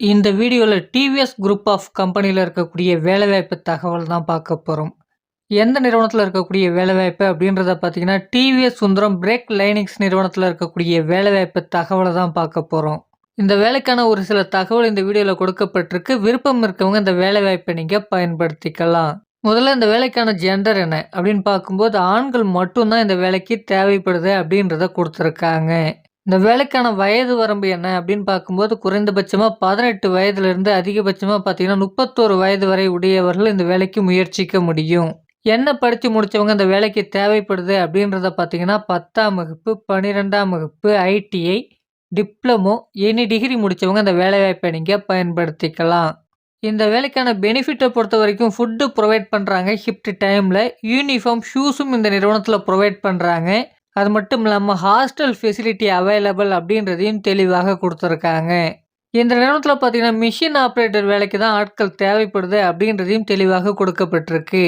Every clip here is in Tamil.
இந்த வீடியோவில் டிவிஎஸ் குரூப் ஆஃப் கம்பெனியில் இருக்கக்கூடிய வேலைவாய்ப்பு தகவல் தான் பார்க்க போகிறோம் எந்த நிறுவனத்தில் இருக்கக்கூடிய வேலைவாய்ப்பு அப்படின்றத பார்த்தீங்கன்னா டிவிஎஸ் சுந்தரம் பிரேக் லைனிங்ஸ் நிறுவனத்தில் இருக்கக்கூடிய வேலைவாய்ப்பு தகவலை தான் பார்க்க போகிறோம் இந்த வேலைக்கான ஒரு சில தகவல் இந்த வீடியோவில் கொடுக்கப்பட்டிருக்கு. விருப்பம் இருக்கவங்க இந்த வேலைவாய்ப்பை நீங்கள் பயன்படுத்திக்கலாம். முதல்ல இந்த வேலைக்கான ஜெண்டர் என்ன அப்படின்னு பார்க்கும்போது ஆண்கள் மட்டும்தான் இந்த வேலைக்கு தேவைப்படுது அப்படின்றத கொடுத்துருக்காங்க. இந்த வேலைக்கான வயது வரம்பு என்ன அப்படின்னு பார்க்கும்போது குறைந்தபட்சமாக பதினெட்டு வயதுலேருந்து அதிகபட்சமாக பார்த்தீங்கன்னா முப்பத்தோரு வயது வரை உடையவர்கள் இந்த வேலைக்கு முயற்சிக்க முடியும். என்ன படித்து முடித்தவங்க இந்த வேலைக்கு தேவைப்படுது அப்படின்றத பார்த்தீங்கன்னா பத்தாம் வகுப்பு பன்னிரெண்டாம் வகுப்பு ஐடிஐ டிப்ளமோ எனி டிகிரி முடித்தவங்க இந்த வேலைவாய்ப்பை நீங்கள் பயன்படுத்திக்கலாம். இந்த வேலைக்கான பெனிஃபிட்டை பொறுத்த வரைக்கும் ஃபுட்டு ப்ரொவைட் பண்ணுறாங்க ஷிஃப்ட் டைமில் யூனிஃபார்ம் ஷூஸும் இந்த நிறுவனத்தில் ப்ரொவைட் பண்ணுறாங்க அது மட்டும் இல்லாமல் ஹாஸ்டல் ஃபெசிலிட்டி அவைலபிள் அப்படின்றதையும் தெளிவாக கொடுத்துருக்காங்க. இந்த நிறுவனத்தில் பார்த்தீங்கன்னா மிஷின் ஆப்ரேட்டர் வேலைக்கு தான் ஆட்கள் தேவைப்படுது அப்படின்றதையும் தெளிவாக கொடுக்கப்பட்டிருக்கு.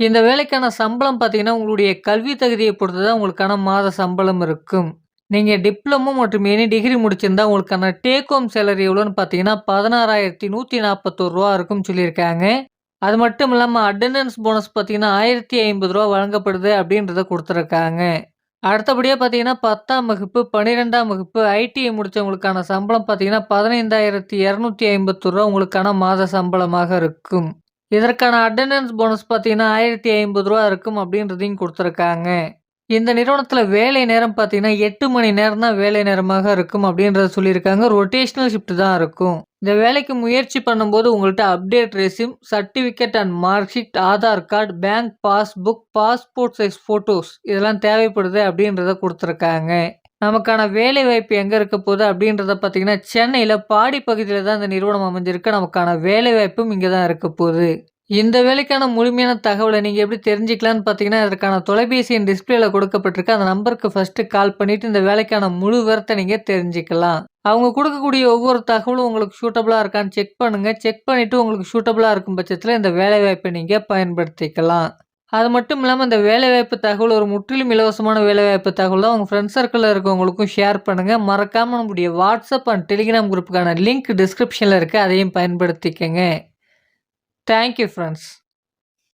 இந்த வேலைக்கான சம்பளம் பார்த்தீங்கன்னா உங்களுடைய கல்வி தகுதியை பொறுத்து தான் உங்களுக்கான மாத சம்பளம் இருக்கும். நீங்கள் டிப்ளமோ மற்றும் எனி டிகிரி முடிச்சிருந்தா உங்களுக்கான டேக் ஹோம் சேலரி எவ்வளோன்னு பார்த்தீங்கன்னா பதினாறாயிரத்தி நூற்றி நாற்பத்தோரு ரூபா இருக்கும்னு சொல்லியிருக்காங்க. அது மட்டும் இல்லாமல் அட்டண்டன்ஸ் போனஸ் பார்த்தீங்கன்னா ஆயிரத்தி ஐம்பது ரூபா வழங்கப்படுது அப்படின்றத கொடுத்துருக்காங்க. அடுத்தபடியாக பார்த்தீங்கன்னா பத்தாம் வகுப்பு பன்னிரெண்டாம் வகுப்பு ஐடிஐ முடித்தவங்களுக்கான சம்பளம் பார்த்தீங்கன்னா பதினைந்தாயிரத்தி இரநூத்தி ஐம்பத்தொரு ரூபா உங்களுக்கான மாத சம்பளமாக இருக்கும். இதற்கான அட்டண்டன்ஸ் போனஸ் பார்த்தீங்கன்னா ஆயிரத்தி ஐம்பது ரூபா இருக்கும் அப்படின்றதையும் கொடுத்துருக்காங்க. இந்த நிறுவனத்தில் வேலை நேரம் பார்த்தீங்கன்னா எட்டு மணி நேரம் தான் வேலை நேரமாக இருக்கும் அப்படின்றத சொல்லியிருக்காங்க. ரொட்டேஷ்னல் ஷிஃப்ட் தான் இருக்கும். இந்த வேலைக்கு முயற்சி பண்ணும்போது உங்கள்கிட்ட update resume certificate and mark sheet Aadhaar card bank passbook passport size photos இதெல்லாம் தேவைப்படுது அப்படின்றத கொடுத்துருக்காங்க. நமக்கான வேலை வாய்ப்பு எங்கே இருக்க போகுது அப்படின்றத பார்த்தீங்கன்னா சென்னையில் பாடி பகுதியில் தான் இந்த நிறுவனம் அமைஞ்சிருக்கு. நமக்கான வேலை வாய்ப்பும் இங்கே தான் இருக்க போகுது. இந்த வேலைக்கான முழுமையான தகவலை நீங்கள் எப்படி தெரிஞ்சுக்கலான்னு பார்த்தீங்கன்னா அதற்கான தொலைபேசியின் டிஸ்பிளேல கொடுக்கப்பட்டிருக்க. அந்த நம்பருக்கு ஃபஸ்ட்டு கால் பண்ணிவிட்டு இந்த வேலைக்கான முழு விவரத்தை நீங்கள் தெரிஞ்சுக்கலாம். அவங்க கொடுக்கக்கூடிய ஒவ்வொரு தகவலும் உங்களுக்கு சூட்டபுளாக இருக்கான்னு செக் பண்ணுங்கள் செக் பண்ணிவிட்டு உங்களுக்கு சூட்டபுளாக இருக்கும் பட்சத்தில் இந்த வேலைவாய்ப்பை நீங்கள் பயன்படுத்திக்கலாம். அது மட்டும் இல்லாமல் இந்த வேலைவாய்ப்பு தகவல் ஒரு முற்றிலும் இலவசமான வேலைவாய்ப்பு தகவல் தான். உங்கள் ஃப்ரெண்ட்ஸ் சர்க்கிளில் இருக்கவங்களுக்கும் ஷேர் பண்ணுங்கள் மறக்காமல் நம்முடைய வாட்ஸ்அப் அண்ட் டெலிகிராம் குரூப்புக்கான லிங்க் டிஸ்கிரிப்ஷனில் இருக்குது அதையும் பயன்படுத்திக்கங்க. Thank you friends.